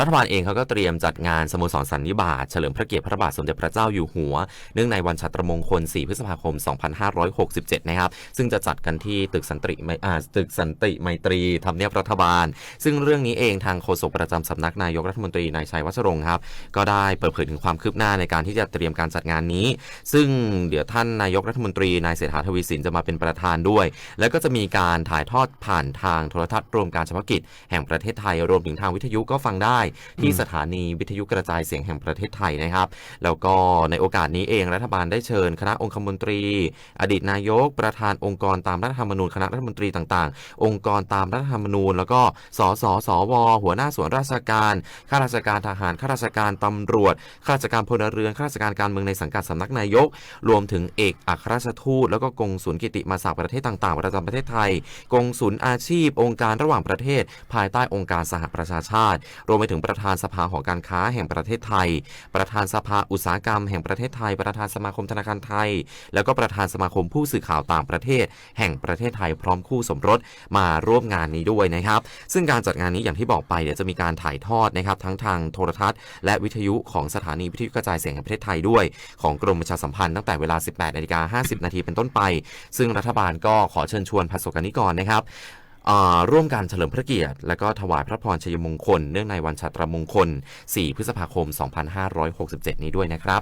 รัฐบาลเองเขาก็เตรียมจัดงานสโมสรสันนิบาตเฉลิมพระเกียรติพระบาทสมเด็จพระเจ้าอยู่หัว เนื่องในวันชัตรมงคล 4 พฤษภาคม 2567 นะครับ ซึ่งจะจัดกันที่ตึกสันติไมอ่าตึกสันติไมตรีทำเนียบรัฐบาล ซึ่งเรื่องนี้เองทางโฆษกประจำสำนักนายกรัฐมนตรีนายชัยวัชรงค์ครับก็ได้เปิดเผยถึงความคืบหน้าในการที่จะเตรียมการจัดงานนี้ ซึ่งเดี๋ยวท่านนายกรัฐมนตรีนายเศรษฐาทวีสินจะมาเป็นประธานด้วย แล้วก็จะมีการถ่ายทอดผ่านทางโทรทัศน์รวมการเฉพาะกิจแห่งประเทศไทยรวมถึงทางวิทยุก็ฟังได้ที่สถานีวิทยุกระจายเสียงแห่งประเทศไทยนะครับ แล้วก็ในโอกาสนี้เองรัฐบาลได้เชิญคณะองคมนตรี อดีตนายก ประธานองค์กรตามรัฐธรรมนูญคณะรัฐมนตรีต่างๆ องค์กรตามรัฐธรรมนูญ แล้วก็สสสว หัวหน้าส่วนราชการข้าราชการทหารข้าราชการตำรวจข้าราชการพลเรือนข้าราชการการเมืองในสังกัดสำนักนายก รวมถึงเอกอัครราชทูตแล้วก็กงสุลกิติมาศักดิ์ประเทศต่างๆ ประจำประเทศไทย กงสุลอาชีพ องค์การระหว่างประเทศ ภายใต้องค์การสหประชาชาติ รวมไปถึงประธานสภาหอการค้าแห่งประเทศไทย ประธานสภาอุตสาหกรรมแห่งประเทศไทย ประธานสมาคมธนาคารไทย แล้วก็ประธานสมาคมผู้สื่อข่าวต่างประเทศ แห่งประเทศไทยพร้อมคู่สมรสมาร่วมงานนี้ด้วยนะครับ ซึ่งการจัดงานนี้อย่างที่บอกไปเดี๋ยวจะมีการถ่ายทอดนะครับทั้งทางโทรทัศน์ และวิทยุของสถานีวิทยุกระจายเสียงแห่งประเทศไทยด้วย ของกรมประชาสัมพันธ์ตั้งแต่เวลา 18นาฬิกา50 นาทีเป็นต้นไป ซึ่งรัฐบาลก็ขอเชิญชวนประสบกนิกรนะครับ ร่วมกันเฉลิมพระเกียรติ และก็ถวายพระพรชัยมงคล เนื่องในวันชาตรมงคล 4 พฤษภาคม 2567 นี้ด้วยนะครับ